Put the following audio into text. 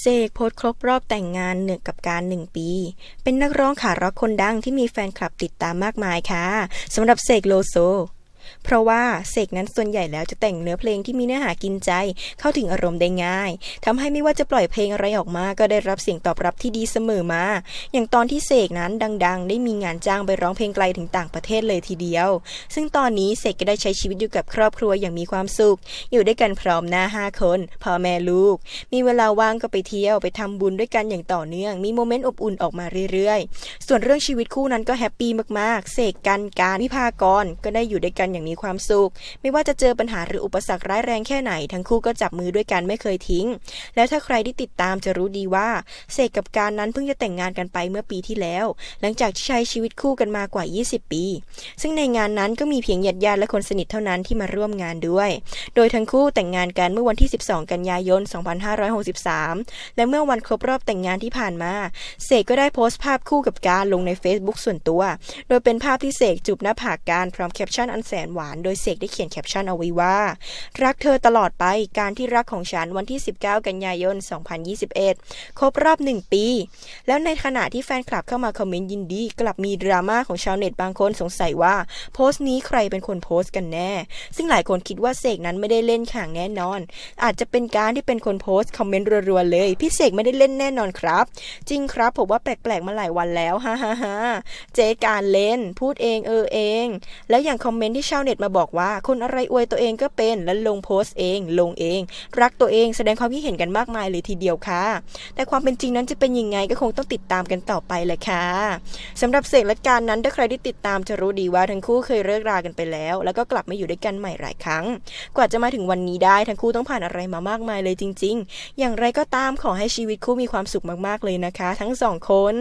เสกโพสครบรอบแต่งงานหนึ่งกับการหนึ่งปี เป็นนักร้องขาร็อกคนดังที่มีแฟนคลับติดตามมากมายค่ะสำหรับเสกโลโซ เพราะว่าเสกนั้นส่วนใหญ่แล้วจะแต่งเนื้อเพลงที่มีเนื้อหากินใจ เข้าถึงอารมณ์ได้ง่ายทำให้ไม่ว่าจะปล่อยเพลงอะไรออกมา ก็ได้รับเสียงตอบรับที่ดีเสมอมา อย่างตอนที่เสกนั้นดัง ๆ ได้มีงานจ้างไปร้องเพลงไกลถึงต่างประเทศเลยทีเดียว ซึ่งตอนนี้เสกก็ได้ใช้ชีวิตอยู่กับครอบครัวอย่างมีความสุข อยู่ด้วยกันพร้อมหน้าห้าคนพ่อแม่ลูก มีเวลาว่างก็ไปเที่ยวไปทำบุญด้วยกันอย่างต่อเนื่อง มีโมเมนต์อบอุ่นออกมาเรื่อยๆ ส่วนเรื่องชีวิตคู่นั้นก็แฮปปี้มากๆ เสกกันการวิภากรก็ได้อยู่ด้วยกันอย่างมีความสุข ไม่ว่าจะเจอปัญหาหรืออุปสรรคร้ายแรงแค่ไหน ทั้งคู่ก็จับมือด้วยกันไม่เคยทิ้ง แล้วถ้าใครที่ติดตามจะรู้ดีว่า เสกกับการนั้นเพิ่งจะแต่งงานกันไปเมื่อปีที่แล้ว หลังจากที่ใช้ชีวิตคู่กันมากว่า 20 ปี ซึ่งในงานนั้นก็มีเพียงญาติญาติและคนสนิทเท่านั้นที่มาร่วมงานด้วย โดยทั้งคู่แต่งงานกันเมื่อวันที่ 12 กันยายน 2563 และเมื่อวันครบรอบแต่งงานที่ผ่านมา เสกก็ได้โพสต์ภาพคู่กับการลงใน Facebook ส่วนตัว โดยเป็นภาพที่เสกจูบหน้าผากการพร้อมแคปชั่นอันแสนหวาน โดยเสกได้เขียนแคปชั่นเอาไว้ว่า รักเธอตลอดไปการที่รักของฉันวันที่ 19 กันยายน 2021 ครบรอบ 1 ปี แล้วในขณะที่แฟนคลับเข้ามาคอมเมนต์ยินดี กลับมีดราม่าของชาวเน็ตบางคนสงสัยว่า โพสต์นี้ใครเป็นคนโพสต์กันแน่ ซึ่งหลายคนคิดว่าเสกนั้นไม่ได้เล่นข่างแน่นอน อาจจะเป็นการที่เป็นคนโพสต์คอมเมนต์รัวๆเลยพี่เสกไม่ได้เล่นแน่นอนครับ จริงครับผมว่าแปลกๆมาหลายวันแล้วฮ่าฮ่าฮ่าเจ๊การเล่น พูดเองเออเอง แล้วอย่างคอมเมนต์ที่ชาวเน็ตมาบอกว่า คนอะไรอวยตัวเองก็เป็นแล้วลงโพสต์เอง ลงเอง รักตัวเองแสดงความคิดเห็นกันมากมายเลยทีเดียวค่ะ แต่ความเป็นจริงนั้นจะเป็นยังไงก็คงต้องติดตามกันต่อไปแหละค่ะสำหรับเสกและการนั้นถ้าใครที่ติดตามจะรู้ดีว่าทั้งคู่เคยเลิกรากันไปแล้ว แล้วก็กลับมาอยู่ด้วยกันใหม่หลายครั้ง กว่าจะมาถึงวันนี้ได้ทั้งคู่ต้องผ่านอะไรมามากมายเลยจริง ๆ อย่างไรก็ตามขอให้ชีวิตคู่มีความสุขมากๆเลยนะคะ ทั้งสองคน